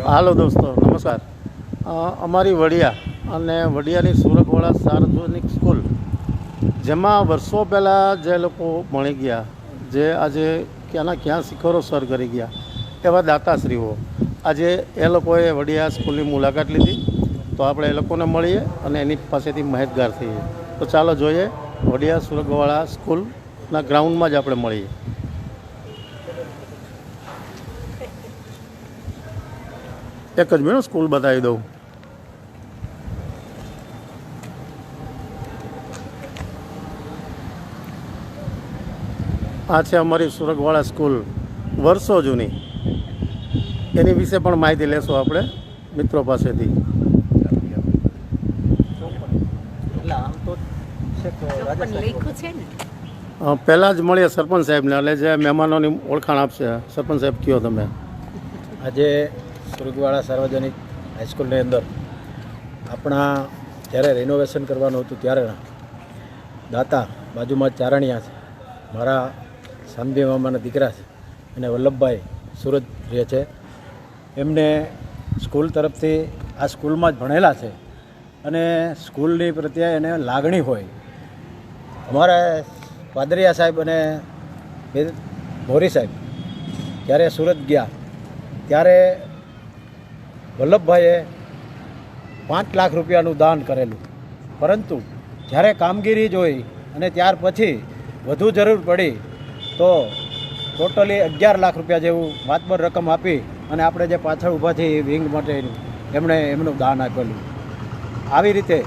હાલો દોસ્તો, નમસ્કાર. અમારી વડિયા અને વડિયાની સુરતવાળા સાર્વજનિક સ્કૂલ, જેમાં વર્ષો પહેલાં જે લોકો ભણી ગયા, જે આજે ક્યાંના ક્યાં શિખરો સર કરી ગયા, એવા દાતાશ્રીઓ. આજે એ લોકોએ વડિયા સ્કૂલની મુલાકાત લીધી, તો આપણે એ લોકોને મળીએ અને એની પાસેથી માહિતગાર થઈએ. તો ચાલો જોઈએ, વડિયા સુરગવાળા સ્કૂલના ગ્રાઉન્ડમાં જ આપણે મળીએ. એક જ મિનિટ સ્કૂલ બતાવી દઉં. આ છે અમારી સુરગવાળા સ્કૂલ વર્ષો જૂની. એની વિશે પણ માહિતી લેશો આપણે મિત્રો પાસેથી. એટલે આમ તો છેક પણ રાજસ્થાન લખ્યું છે ને. અ, પહેલાં જ મળીએ સરપંચ સાહેબને એટલે જે મહેમાનોની ઓળખાણ આપશે. સરપંચ સાહેબ કયો તમે? આજે સુરગવાળા સાર્વજનિક હાઈસ્કૂલની અંદર આપણા જ્યારે રિનોવેશન કરવાનું હતું ત્યારે દાતા બાજુમાં ચારણિયા છે. મારા સામજી મામાના દીકરા છે અને વલ્લભભાઈ સુરત રહે છે. એમને સ્કૂલ તરફથી આ સ્કૂલમાં જ ભણેલા છે અને સ્કૂલની પ્રત્યે એને લાગણી હોય. અમારા પાદરિયા સાહેબ અને મોરી સાહેબ જ્યારે સુરત ગયા ત્યારે વલ્લભભાઈએ પાંચ લાખ રૂપિયાનું દાન કરેલું. પરંતુ જ્યારે કામગીરી જોઈ અને ત્યાર પછી વધુ જરૂર પડી, તો ટોટલી અગિયાર લાખ રૂપિયા જેવું માતબર રકમ આપી અને આપણે જે પાછળ ઊભા છીએ એ વિંગ માટેનું એમણે એમનું દાન આપેલું. આવી રીતે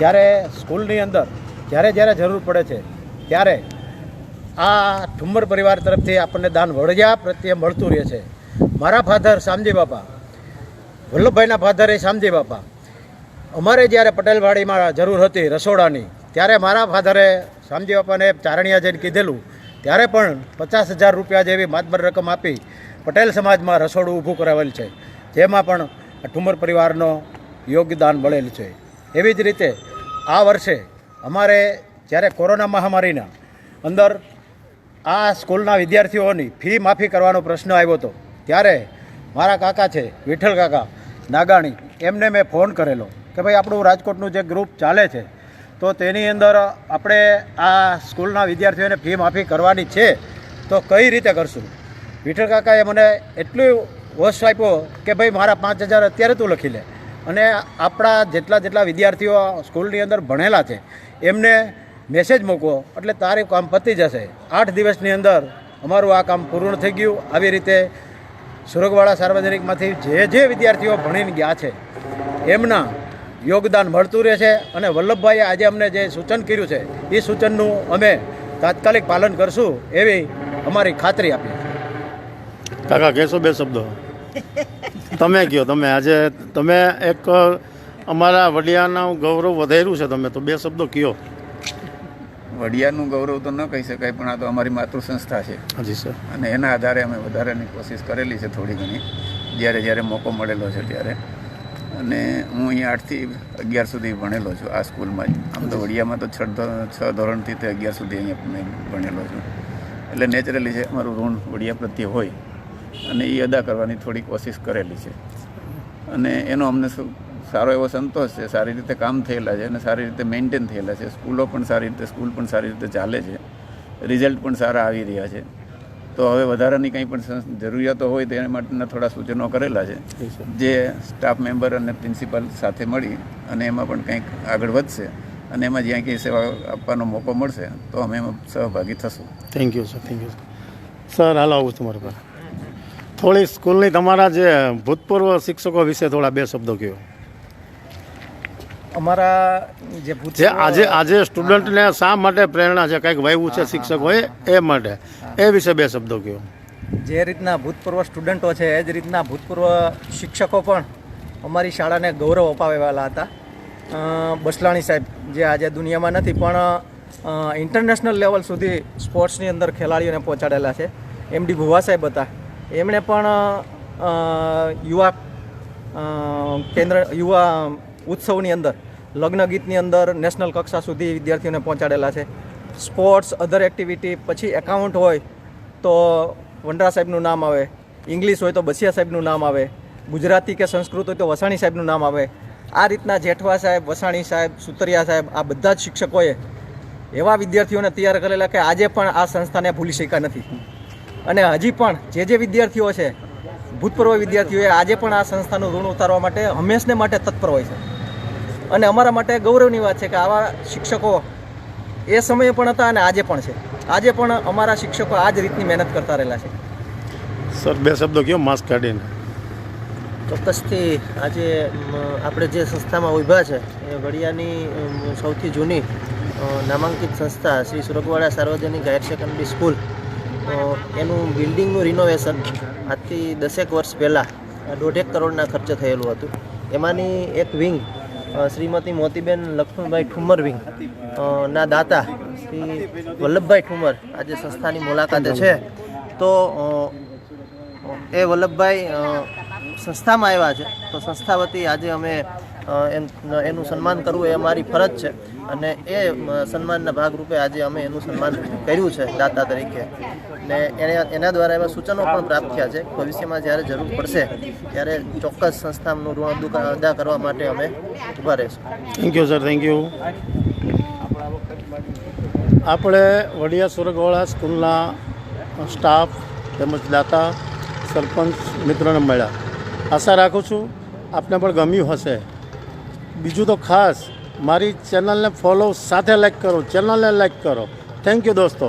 જ્યારે સ્કૂલની અંદર જ્યારે જ્યારે જરૂર પડે છે, ત્યારે આ ઠુમ્મર પરિવાર તરફથી આપણને દાન વળજા પ્રત્યે મળતું રહે છે. મારા ફાધર શામજી બાપા વલ્લભભાઈના ફાધર એ શામજી બાપા. અમારે જ્યારે પટેલવાડીમાં જરૂર હતી રસોડાની, ત્યારે મારા ફાધરે શામજી બાપાને ચારણિયા જઈને કીધેલું, ત્યારે પણ પચાસ હજાર રૂપિયા જેવી માતબર રકમ આપી પટેલ સમાજમાં રસોડું ઊભું કરાવેલ છે, જેમાં પણ ઠુમર પરિવારનો યોગદાન મળેલ છે. એવી જ રીતે આ વર્ષે અમારે જ્યારે કોરોના મહામારીના અંદર આ સ્કૂલના વિદ્યાર્થીઓની ફી માફી કરવાનો પ્રશ્ન આવ્યો હતો, ત્યારે મારા કાકા છે, વિઠ્ઠલ કાકા નાગાણી, એમને મેં ફોન કરેલો કે ભાઈ આપણું રાજકોટનું જે ગ્રુપ ચાલે છે, તો તેની અંદર આપણે આ સ્કૂલના વિદ્યાર્થીઓને ફી માફી કરવાની છે, તો કઈ રીતે કરશું? વિઠ્ઠલ કાકાએ મને એટલું હોશ આપ્યો કે ભાઈ મારા પાંચ હજાર અત્યારે તું લખી લે. અને આપણા જેટલા જેટલા વિદ્યાર્થીઓ સ્કૂલની અંદર ભણેલા છે, એમને મેસેજ મૂકો એટલે તારું કામ પતી જશે. આઠ દિવસની અંદર અમારું આ કામ પૂર્ણ થઈ ગયું. આવી રીતે સુરગવાળા સાર્વજનિકમાંથી જે જે વિદ્યાર્થીઓ ભણીને ગયા છે, એમના યોગદાન મળતું રહે છે અને વલ્લભભાઈએ આજે અમને જે સૂચન કર્યું છે, એ સૂચનનું અમે તાત્કાલિક પાલન કરશું એવી અમારી ખાતરી આપી કાકા, કહેશો બે શબ્દો. તમે કહો, તમે આજે, તમે એક અમારા વડિયાનું ગૌરવ વધાર્યું છે તમે, તો બે શબ્દો કયો વડિયાનું ગૌરવ તો ન કહી શકાય પણ આ તો અમારી માતૃ સંસ્થા છે. હજી સર. અને એના આધારે અમે વધારાની કોશિશ કરેલી છે થોડી ઘણી જ્યારે જ્યારે મોકો મળેલો છે ત્યારે. અને હું અહીંયા આઠથી અગિયાર સુધી ભણેલો છું આ સ્કૂલમાં જ. આમ તો વડિયામાં તો છ છ ધોરણથી તે અગિયાર સુધી અહીંયા મેં ભણેલો છું. એટલે નેચરલી છે અમારું ઋણ વડિયા પ્રત્યે હોય. અને એ અદા કરવાની થોડી કોશિશ કરેલી છે. અને એનો અમને શું સારો એવો સંતોષ છે સારી રીતે કામ થયેલા છે અને સારી રીતે મેન્ટેન થયેલા છે. સ્કૂલો પણ સારી રીતે સ્કૂલ પણ સારી રીતે ચાલે છે. રિઝલ્ટ પણ સારા આવી રહ્યા છે. તો હવે વધારાની કંઈ પણ જરૂરિયાતો હોય તેના માટેના થોડા સૂચનો કરેલા છે. જે સ્ટાફ મેમ્બર અને પ્રિન્સિપાલ સાથે મળી અને એમાં પણ કંઈક આગળ વધશે અને એમાં જ્યાં કંઈ સેવા આપવાનો મોકો મળશે તો અમે એમાં સહભાગી થશું. Thank you sir thank you sir હાલો આવું તમારા પર. થોડી સ્કૂલની તમારા જે ભૂતપૂર્વ શિક્ષકો વિશે થોડા બે શબ્દો કહો અમારા જે જે આજે આજે સ્ટુડન્ટને શા માટે પ્રેરણા છે? કંઈક વહેવું છે શિક્ષકોએ એ માટે. એ વિશે બે શબ્દો કહો. જે રીતના ભૂતપૂર્વ સ્ટુડન્ટો છે એ જ રીતના ભૂતપૂર્વ શિક્ષકો પણ અમારી શાળાને ગૌરવ અપાવેલા હતા. બસલાણી સાહેબ જે આજે દુનિયામાં નથી પણ ઇન્ટરનેશનલ લેવલ સુધી સ્પોર્ટ્સની અંદર ખેલાડીઓને પહોંચાડેલા છે. એમડી ભુવા સાહેબ હતા. એમણે પણ યુવા કેન્દ્ર યુવા ઉત્સવની અંદર, લગ્ન ગીતની અંદર નેશનલ કક્ષા સુધી વિદ્યાર્થીઓને પહોંચાડેલા છે. સ્પોર્ટ્સ, અધર એક્ટિવિટી, પછી એકાઉન્ટ હોય તો વંડરા સાહેબનું નામ આવે, ઇંગ્લિશ હોય તો બસિયા સાહેબનું નામ આવે, ગુજરાતી કે સંસ્કૃત હોય તો વસાણી સાહેબનું નામ આવે. આ રીતના જેઠવા સાહેબ, વસાણી સાહેબ, સુતરિયા સાહેબ, આ બધા જ શિક્ષકોએ એવા વિદ્યાર્થીઓને તૈયાર કરેલા કે આજે પણ આ સંસ્થાને ભૂલી શક્યા નથી. અને હજી પણ જે જે વિદ્યાર્થીઓ છે, ભૂતપૂર્વ વિદ્યાર્થીઓએ આજે પણ આ સંસ્થાનું ઋણ ઉતારવા માટે, હંમેશને માટે તત્પર હોય છે. અને અમારા માટે ગૌરવની વાત છે કે આવા શિક્ષકો એ સમયે પણ હતા અને આજે પણ છે. આજે પણ અમારા શિક્ષકો આ જ રીતની મહેનત કરતા રહેલા છે. સર બે શબ્દો કયો? માસ્ક કાઢીને. ચોક્કસથી આજે આપણે જે સંસ્થામાં ઊભા છે એ વડિયાની સૌથી જૂની નામાંકિત સંસ્થા શ્રી સુરગવાડા સાર્વજનિક હાયર સેકન્ડરી સ્કૂલ. એનું બિલ્ડિંગનું રિનોવેશન આજથી દસેક વર્ષ પહેલાં દોઢેક કરોડના ખર્ચે થયેલું હતું. એમાંની એક વિંગ શ્રીમતી મોતીબેન લક્ષ્મણભાઈ ઠુમરવિંગ ના દાતા શ્રી વલ્લભભાઈ ઠુમર આજે સંસ્થાની મુલાકાતે છે. તો એ વલ્લભભાઈ સંસ્થામાં આવ્યા છે. તો સંસ્થા વતી આજે અમે એનું સન્માન કરવું એ અમારી ફરજ છે. અને એ સન્માનના ભાગરૂપે આજે અમે એનું સન્માન કર્યું છે, દાતા તરીકે. ને એને એના દ્વારા એવા સૂચનો પણ પ્રાપ્ત થયા છે. ભવિષ્યમાં જ્યારે જરૂર પડશે, ત્યારે ચોક્કસ સંસ્થાનું ઋણ અદા કરવા માટે અમે ઊભા રહીશું. Thank you sir thank you આપણે વડિયા સુરગવાળા સ્કૂલના સ્ટાફ તેમજ દાતા, સરપંચ મિત્રોને મળ્યા. આશા રાખું છું, આપને પણ ગમ્યું હશે. બીજું તો ખાસ, મારી ચેનલને ફોલો સાથે લાઈક કરો, ચેનલને લાઈક કરો. થેન્ક યુ દોસ્તો.